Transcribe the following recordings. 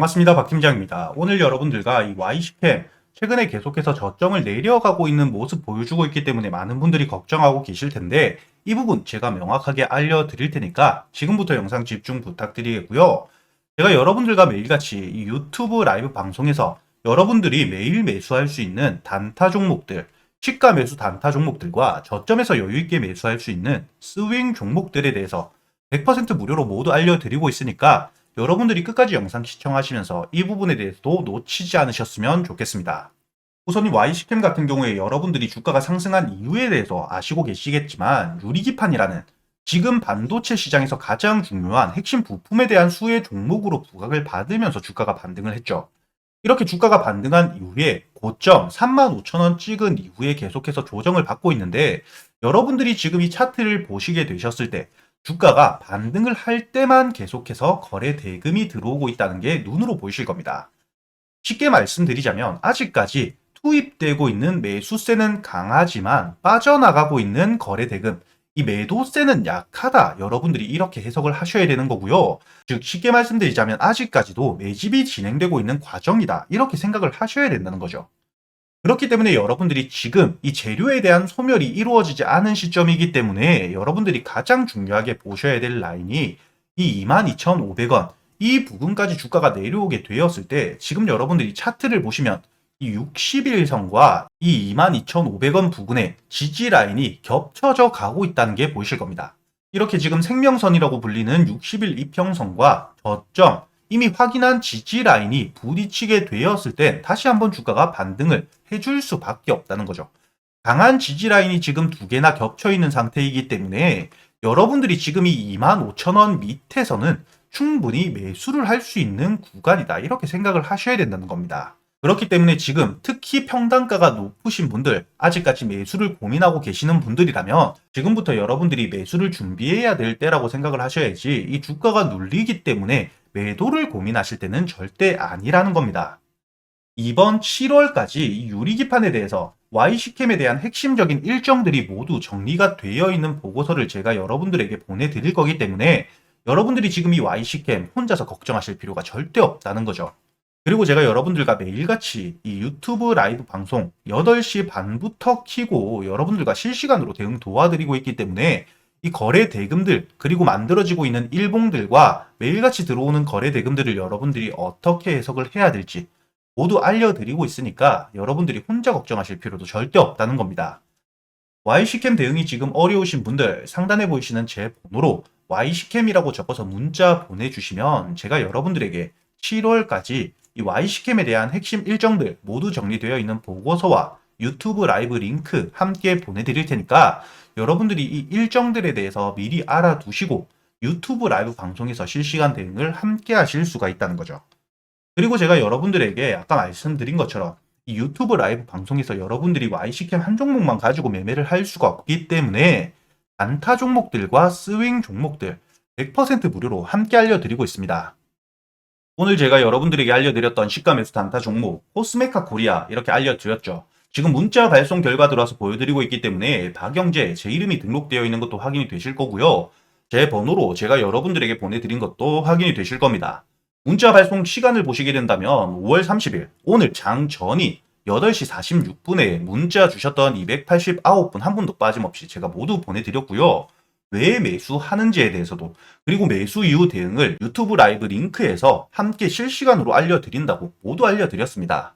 반갑습니다. 박 팀장입니다. 오늘 여러분들과 이 Y시캠 최근에 계속해서 저점을 내려가고 있는 모습 보여주고 있기 때문에 많은 분들이 걱정하고 계실 텐데 이 부분 제가 명확하게 알려드릴 테니까 지금부터 영상 집중 부탁드리겠고요. 제가 여러분들과 매일같이 이 유튜브 라이브 방송에서 여러분들이 매일 매수할 수 있는 단타 종목들, 시가 매수 단타 종목들과 저점에서 여유있게 매수할 수 있는 스윙 종목들에 대해서 100% 무료로 모두 알려드리고 있으니까 여러분들이 끝까지 영상 시청하시면서 이 부분에 대해서도 놓치지 않으셨으면 좋겠습니다. 우선 이 Y시캠 같은 경우에 여러분들이 주가가 상승한 이유에 대해서 아시고 계시겠지만 유리기판이라는 지금 반도체 시장에서 가장 중요한 핵심 부품에 대한 수혜 종목으로 부각을 받으면서 주가가 반등을 했죠. 이렇게 주가가 반등한 이후에 고점 35,000원 찍은 이후에 계속해서 조정을 받고 있는데 여러분들이 지금 이 차트를 보시게 되셨을 때 주가가 반등을 할 때만 계속해서 거래 대금이 들어오고 있다는 게 눈으로 보이실 겁니다. 쉽게 말씀드리자면 아직까지 투입되고 있는 매수세는 강하지만 빠져나가고 있는 거래 대금, 이 매도세는 약하다. 여러분들이 이렇게 해석을 하셔야 되는 거고요. 즉 쉽게 말씀드리자면 아직까지도 매집이 진행되고 있는 과정이다. 이렇게 생각을 하셔야 된다는 거죠. 그렇기 때문에 여러분들이 지금 이 재료에 대한 소멸이 이루어지지 않은 시점이기 때문에 여러분들이 가장 중요하게 보셔야 될 라인이 이 22,500원 이 부분까지 주가가 내려오게 되었을 때 지금 여러분들이 차트를 보시면 이 60일선과 이 22,500원 부근의 지지 라인이 겹쳐져 가고 있다는 게 보이실 겁니다. 이렇게 지금 생명선이라고 불리는 60일 이평선과 저점 이미 확인한 지지 라인이 부딪히게 되었을 때 다시 한번 주가가 반등을 해줄 수밖에 없다는 거죠. 강한 지지 라인이 지금 두 개나 겹쳐 있는 상태이기 때문에 여러분들이 지금 이 25,000원 밑에서는 충분히 매수를 할 수 있는 구간이다. 이렇게 생각을 하셔야 된다는 겁니다. 그렇기 때문에 지금 특히 평단가가 높으신 분들, 아직까지 매수를 고민하고 계시는 분들이라면 지금부터 여러분들이 매수를 준비해야 될 때라고 생각을 하셔야지 이 주가가 눌리기 때문에 매도를 고민하실 때는 절대 아니라는 겁니다. 이번 7월까지 이 유리기판에 대해서 Y시캠에 대한 핵심적인 일정들이 모두 정리가 되어 있는 보고서를 제가 여러분들에게 보내드릴 거기 때문에 여러분들이 지금 이 Y시캠 혼자서 걱정하실 필요가 절대 없다는 거죠. 그리고 제가 여러분들과 매일같이 이 유튜브 라이브 방송 8시 반부터 키고 여러분들과 실시간으로 대응 도와드리고 있기 때문에 이 거래 대금들 그리고 만들어지고 있는 일봉들과 매일같이 들어오는 거래 대금들을 여러분들이 어떻게 해석을 해야 될지 모두 알려드리고 있으니까 여러분들이 혼자 걱정하실 필요도 절대 없다는 겁니다. Y시캠 대응이 지금 어려우신 분들 상단에 보이시는 제 번호로 Y시캠이라고 적어서 문자 보내주시면 제가 여러분들에게 7월까지 이 Y시캠에 대한 핵심 일정들 모두 정리되어 있는 보고서와 유튜브 라이브 링크 함께 보내드릴 테니까 여러분들이 이 일정들에 대해서 미리 알아두시고 유튜브 라이브 방송에서 실시간 대응을 함께 하실 수가 있다는 거죠. 그리고 제가 여러분들에게 아까 말씀드린 것처럼 이 유튜브 라이브 방송에서 여러분들이 Y시캠 한 종목만 가지고 매매를 할 수가 없기 때문에 단타 종목들과 스윙 종목들 100% 무료로 함께 알려드리고 있습니다. 오늘 제가 여러분들에게 알려드렸던 시가 매수 단타 종목 코스메카 코리아 이렇게 알려드렸죠. 지금 문자 발송 결과 들어와서 보여드리고 있기 때문에 박영재 제 이름이 등록되어 있는 것도 확인이 되실 거고요. 제 번호로 제가 여러분들에게 보내드린 것도 확인이 되실 겁니다. 문자 발송 시간을 보시게 된다면 5월 30일 오늘 장 전이 8시 46분에 문자 주셨던 289분 한 분도 빠짐없이 제가 모두 보내드렸고요. 왜 매수하는지에 대해서도 그리고 매수 이후 대응을 유튜브 라이브 링크에서 함께 실시간으로 알려드린다고 모두 알려드렸습니다.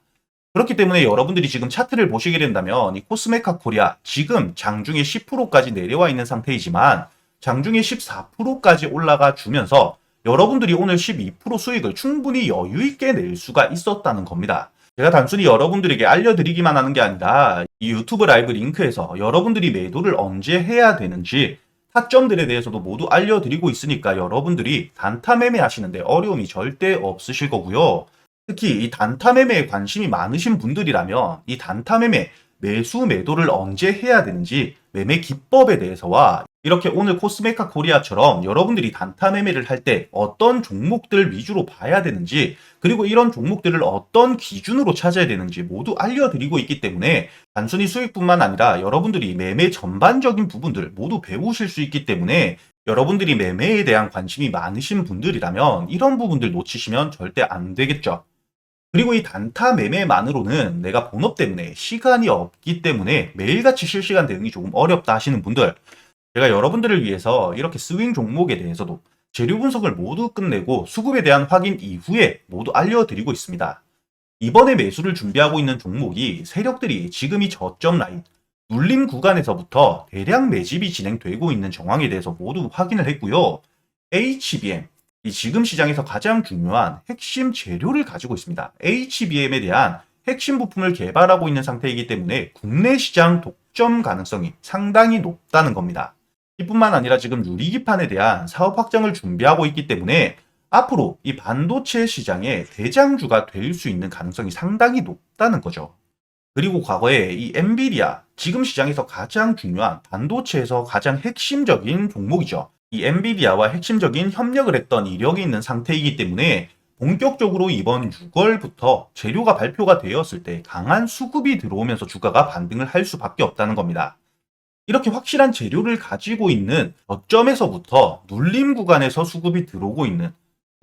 그렇기 때문에 여러분들이 지금 차트를 보시게 된다면 이 코스메카 코리아 지금 장중에 10%까지 내려와 있는 상태이지만 장중에 14%까지 올라가 주면서 여러분들이 오늘 12% 수익을 충분히 여유 있게 낼 수가 있었다는 겁니다. 제가 단순히 여러분들에게 알려드리기만 하는 게 아니라 이 유튜브 라이브 링크에서 여러분들이 매도를 언제 해야 되는지 타점들에 대해서도 모두 알려드리고 있으니까 여러분들이 단타 매매 하시는데 어려움이 절대 없으실 거고요. 특히 이 단타 매매에 관심이 많으신 분들이라면 이 단타 매매 매수 매도를 언제 해야 되는지 매매 기법에 대해서와 이렇게 오늘 코스메카 코리아처럼 여러분들이 단타 매매를 할 때 어떤 종목들 위주로 봐야 되는지 그리고 이런 종목들을 어떤 기준으로 찾아야 되는지 모두 알려드리고 있기 때문에 단순히 수익뿐만 아니라 여러분들이 매매 전반적인 부분들 모두 배우실 수 있기 때문에 여러분들이 매매에 대한 관심이 많으신 분들이라면 이런 부분들 놓치시면 절대 안 되겠죠. 그리고 이 단타 매매만으로는 내가 본업 때문에 시간이 없기 때문에 매일같이 실시간 대응이 조금 어렵다 하시는 분들, 제가 여러분들을 위해서 이렇게 스윙 종목에 대해서도 재료 분석을 모두 끝내고 수급에 대한 확인 이후에 모두 알려드리고 있습니다. 이번에 매수를 준비하고 있는 종목이 세력들이 지금 이 저점 라인, 눌림 구간에서부터 대량 매집이 진행되고 있는 정황에 대해서 모두 확인을 했고요. HBM, 이 지금 시장에서 가장 중요한 핵심 재료를 가지고 있습니다. HBM에 대한 핵심 부품을 개발하고 있는 상태이기 때문에 국내 시장 독점 가능성이 상당히 높다는 겁니다. 이뿐만 아니라 지금 유리기판에 대한 사업 확장을 준비하고 있기 때문에 앞으로 이 반도체 시장의 대장주가 될 수 있는 가능성이 상당히 높다는 거죠. 그리고 과거에 이 엔비디아, 지금 시장에서 가장 중요한 반도체에서 가장 핵심적인 종목이죠. 이 엔비디아와 핵심적인 협력을 했던 이력이 있는 상태이기 때문에 본격적으로 이번 6월부터 재료가 발표가 되었을 때 강한 수급이 들어오면서 주가가 반등을 할 수밖에 없다는 겁니다. 이렇게 확실한 재료를 가지고 있는 저점에서부터 눌림 구간에서 수급이 들어오고 있는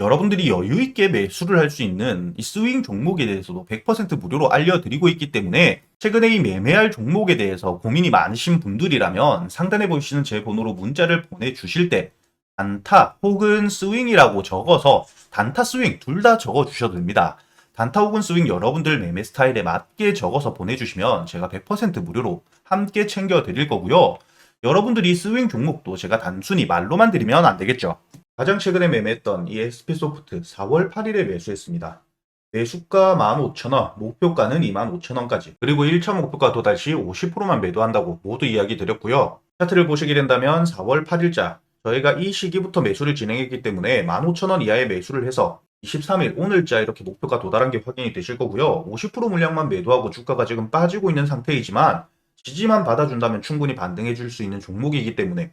여러분들이 여유 있게 매수를 할 수 있는 이 스윙 종목에 대해서도 100% 무료로 알려드리고 있기 때문에 최근에 이 매매할 종목에 대해서 고민이 많으신 분들이라면 상단에 보이시는 제 번호로 문자를 보내주실 때 단타 혹은 스윙이라고 적어서 단타 스윙 둘 다 적어 주셔도 됩니다. 단타 혹은 스윙 여러분들 매매 스타일에 맞게 적어서 보내주시면 제가 100% 무료로 함께 챙겨 드릴 거고요. 여러분들이 스윙 종목도 제가 단순히 말로만 드리면 안 되겠죠. 가장 최근에 매매했던 이 SP소프트 4월 8일에 매수했습니다. 매수가 15,000원, 목표가는 25,000원까지, 그리고 1차 목표가 도달 시 50%만 매도한다고 모두 이야기 드렸고요. 차트를 보시게 된다면 4월 8일자, 저희가 이 시기부터 매수를 진행했기 때문에 15,000원 이하의 매수를 해서 23일 오늘자 이렇게 목표가 도달한 게 확인이 되실 거고요. 50% 물량만 매도하고 주가가 지금 빠지고 있는 상태이지만 지지만 받아준다면 충분히 반등해 줄 수 있는 종목이기 때문에